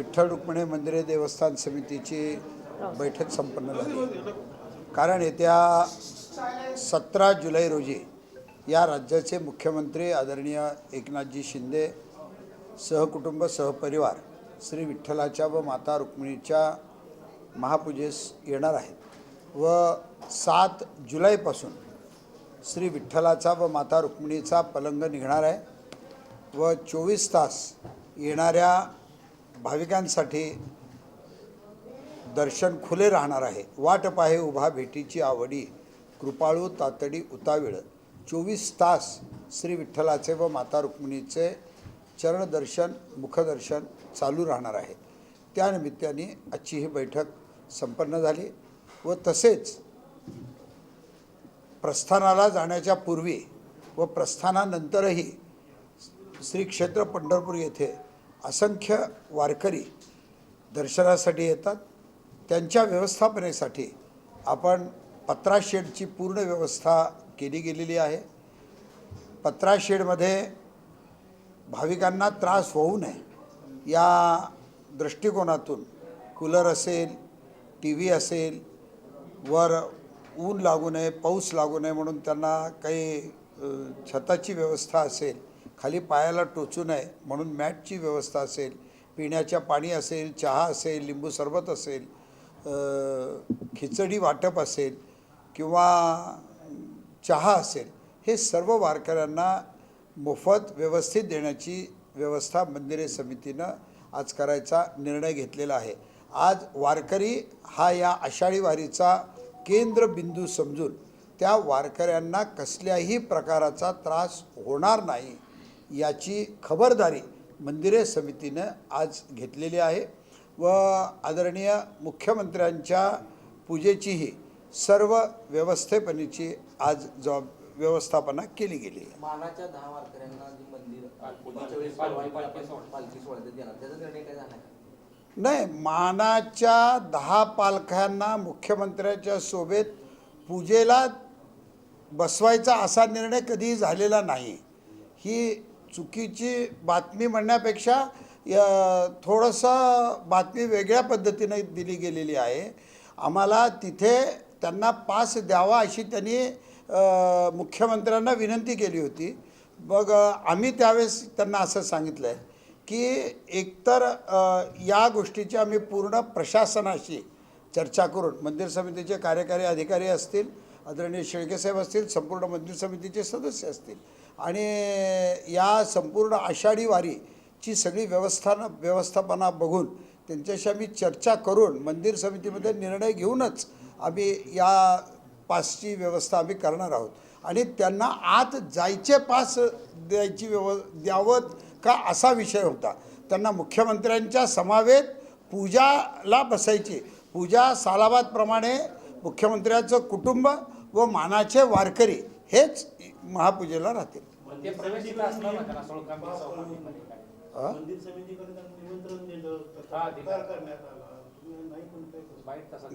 विठ्ठल रुक्मिणी मंदिरे देवस्थान समितीची बैठक संपन्न झाली. कारण येत्या सतरा जुलै रोजी या राज्याचे मुख्यमंत्री आदरणीय एकनाथजी शिंदे सहकुटुंब सहपरिवार श्री विठ्ठलाच्या व माता रुक्मिणीच्या महापूजेस येणार आहेत व सात जुलैपासून श्री विठ्ठलाचा व माता रुक्मिणीचा पलंग निघणार आहे व चोवीस तास येणाऱ्या भाविकांसाठी दर्शन खुले राहणार आहे. वाट पाहे उभा भेटीची आवडी कृपाळू तातडी उतावीळ. चोवीस तास श्री विठ्ठलाचे व माता रुक्मिणीचे चरणदर्शन मुखदर्शन चालू राहणार आहे. त्यानिमित्ताने आजची ही बैठक संपन्न झाली व तसेच प्रस्थानाला जाण्याच्या पूर्वी व प्रस्थानानंतरही श्री क्षेत्र पंढरपूर येथे असंख्य वारकरी दर्शनासाठी येतात. त्यांच्या व्यवस्थापनेसाठी आपण पत्राशेडची पूर्ण व्यवस्था केली गेलेली आहे. पत्रा शेडमध्ये भाविकांना त्रास होऊ नये या दृष्टिकोनातून कूलर असेल टी व्ही असेल वर ऊन लागू नये पाऊस लागू नये म्हणून त्यांना काही छताची व्यवस्था असेल खाली पायाला टोचू नये म्हणून मॅटची व्यवस्था असेल पिण्याच्या पाणी असेल चहा असेल लिंबू सरबत असेल खिचडी वाटप असेल किंवा चहा असेल हे सर्व वारकऱ्यांना मोफत व्यवस्थित देण्याची व्यवस्था मंदिरे समितीनं आज करायचा निर्णय घेतलेला आहे. आज वारकरी हा या आषाढी वारीचा केंद्रबिंदू समजून त्या वारकऱ्यांना कसल्याही प्रकाराचा त्रास होणार नाही. याची खबरदारी मंदिरे समितीनं आज घेतलेली आहे व आदरणीय मुख्यमंत्र्यांच्या पूजेचीही सर्व व्यवस्थेपनेची आज जबाब व्यवस्थापना केली गेली मानाच्या दहा वारकऱ्यांना मंदिर नाही मानाच्या दहा पालख्यांना मुख्यमंत्र्याच्या सोबत पूजेला बसवायचा असा निर्णय कधीही झालेला नाही. ही चुकीची बातमी म्हणण्यापेक्षा य- थोडंसं बातमी वेगळ्या पद्धतीने दिली गेलेली आहे. आम्हाला तिथे त्यांना पास द्यावा अशी त्यांनी मुख्यमंत्र्यांना विनंती केली होती. मग आम्ही त्यावेळेस त्यांना असं सांगितलं आहे की एकतर या गोष्टीची आम्ही पूर्ण प्रशासनाशी चर्चा करून मंदिर समितीचे कार्यकारी अधिकारी असतील आदरणीय शेळकेसाहेब असतील संपूर्ण मंदिर समितीचे सदस्य असतील आणि या संपूर्ण आषाढी वारीची सगळी व्यवस्थान व्यवस्थापना बघून त्यांच्याशी आम्ही चर्चा करून मंदिर समितीमध्ये निर्णय घेऊनच आम्ही या पासची व्यवस्था आम्ही करणार आहोत. आणि त्यांना आत जायचे पास द्यायची व्यव द्यावं का असा विषय होता. त्यांना मुख्यमंत्र्यांच्या समावेत पूजाला बसायची. पूजा सालाबादप्रमाणे मुख्यमंत्र्याचं कुटुंब व मानाचे वारकरी हेच महापूजेला राहतील. हा?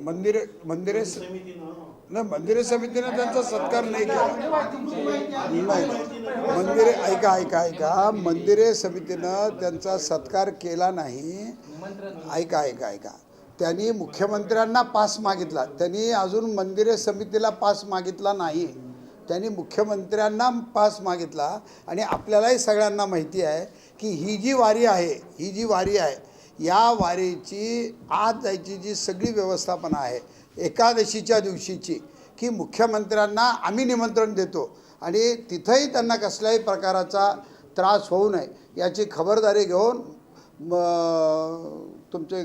मंदिर हा, मंदिरे नाही मंदिरे समितीने त्यांचा सत्कार नाही केला. नाही. मंदिरे ऐका ऐका ऐका. मंदिरे समितीनं त्यांचा सत्कार केला नाही. ऐका ऐका ऐका. त्यांनी मुख्यमंत्र्यांना पास मागितला. त्यांनी अजून मंदिरे समितीला पास मागितला नाही. त्यांनी मुख्यमंत्र्यांना पास मागितला आणि आपल्यालाही सगळ्यांना माहिती आहे की ही जी वारी आहे ही जी वारी आहे या वारीची आत जायची जी सगळी व्यवस्थापना आहे एकादशीच्या दिवशीची की मुख्यमंत्र्यांना आम्ही निमंत्रण देतो आणि तिथंही त्यांना कसल्याही प्रकाराचा त्रास होऊ नये याची खबरदारी घेऊन तुमचे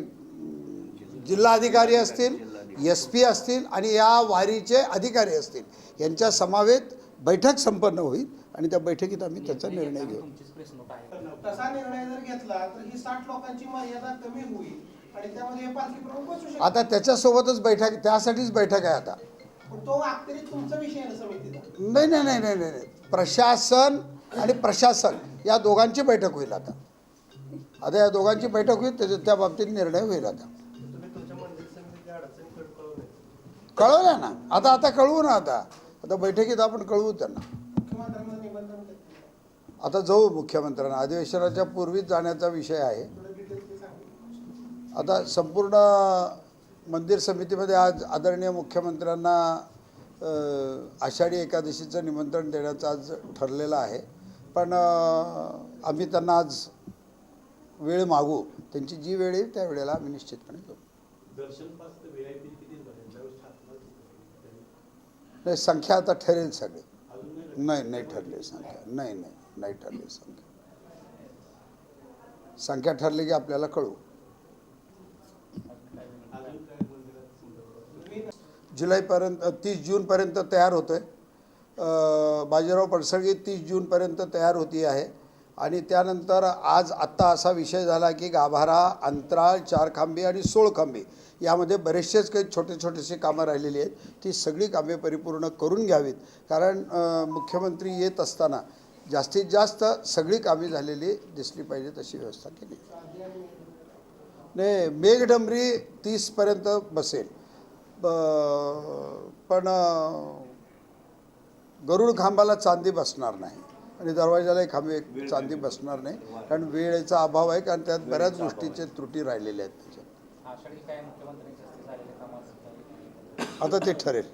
जिल्हाधिकारी असतील एस पी असतील आणि या वारीचे अधिकारी असतील यांच्या समावेत बैठक संपन्न होईल आणि त्या बैठकीत आम्ही त्याचा निर्णय घेऊ. तसा निर्णय जर घेतला तर ही साठ लोकांची मर्यादा कमी होईल आणि त्यामध्ये आता त्याच्यासोबतच बैठक त्यासाठीच बैठक आहे आता. नाही नाही नाही नाही नाही नाही. प्रशासन आणि प्रशासन या दोघांची बैठक होईल आता. आता या दोघांची बैठक होईल त्याच्या त्या बाबतीत निर्णय होईल आता. कळवल्या ना. आता आता कळवू ना आता. आता बैठकीत आपण कळवू त्यांना. आता जाऊ मुख्यमंत्र्यांना. अधिवेशनाच्या पूर्वीच जाण्याचा विषय आहे. आता संपूर्ण मंदिर समितीमध्ये आज आदरणीय मुख्यमंत्र्यांना आषाढी एकादशीचं निमंत्रण देण्याचं आज ठरलेलं आहे. पण आम्ही त्यांना आज वेळ मागू. त्यांची जी वेळ येईल त्या वेळेला आम्ही निश्चितपणे देऊ दर्शन पास तर व्हीआयपी किती भरेल त्यावेळेस ठाकरे किती? नाही संख्या आता ठरेल सगळी. नाही नाही ठरली संख्या. नाही नाही नाही ठरली संख्या. संख्या ठरली की आपल्याला कळू. जुलैपर्यंत तीस जूनपर्यंत तयार होतो आहे बाजीराव पडसळगी तीस जूनपर्यंत तयार होती आहे. आणि त्यानंतर आज आत्ता असा विषय झाला की गाभारा अंतराळ चारखांबी आणि सोळखांबी यामध्ये बरेचसेच काही छोटे छोटेसे कामं राहिलेली आहेत. ती सगळी कामे परिपूर्ण करून घ्यावीत. कारण मुख्यमंत्री येत असताना जास्तीत जास्त सगळी कामे झालेली दिसली पाहिजेत अशी व्यवस्था केली. नाही मेघडंबरी तीसपर्यंत बसेल. ब- पण गरुड खांबाला चांदी बसणार नाही. आणि दरवाजालाही खांबे चांदी बसणार नाही. कारण वेळेचा अभाव आहे कारण त्यात बऱ्याच गोष्टीचे त्रुटी राहिलेल्या आहेत त्याच्यात. आता ते ठरेल.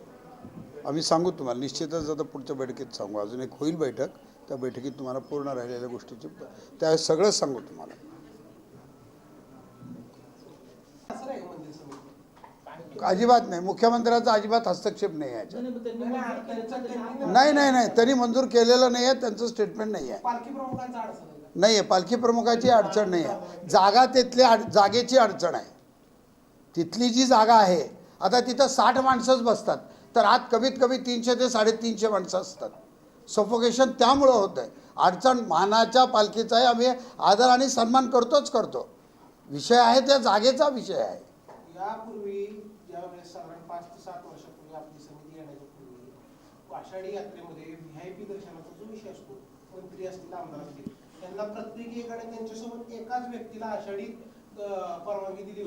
आम्ही सांगू तुम्हाला निश्चितच आता पुढच्या बैठकीत सांगू. अजून एक होईल बैठक. त्या बैठकीत तुम्हाला पूर्ण राहिलेल्या गोष्टीची त्या सगळं सांगू तुम्हाला असं नाही का मंदिर समिती अजिबात नाही. मुख्यमंत्र्याचा अजिबात हस्तक्षेप नाही आहे याच्यात. नाही, नाही, नाही. त्यांनी मंजूर केलेलं नाही आहे त्यांचं स्टेटमेंट नाही आहे. पालखी प्रमुखांचा अडचण आहे का? नाही आहे. पालखी प्रमुखाची अडचण नाही आहे. जागा तिथली अड जागेची अडचण आहे. तिथली जी जागा आहे आता तिथं साठ माणसंच बसतात. तर आत कमीत कमी तीनशे ते साडेतीनशे माणसं असतात. सफोकेशन त्यामुळं होतं आहे. अडचण मानाच्या पालखीचा आहे. आम्ही आदर आणि सन्मान करतोच करतो. विषय आहे त्या जागेचा विषय आहे. यापूर्वी साधारण पाच ते सात वर्षापूर्वी आपली समिती येण्याच्या पूर्वी. आषाढी यात्रेमध्ये व्ही आय पी दर्शनाचा जो विषय असतो मंत्री असतील आमदार असतील त्यांना प्रत्येकी एकाने त्यांच्यासोबत एकाच व्यक्तीला आषाढीत परवानगी दिली होती.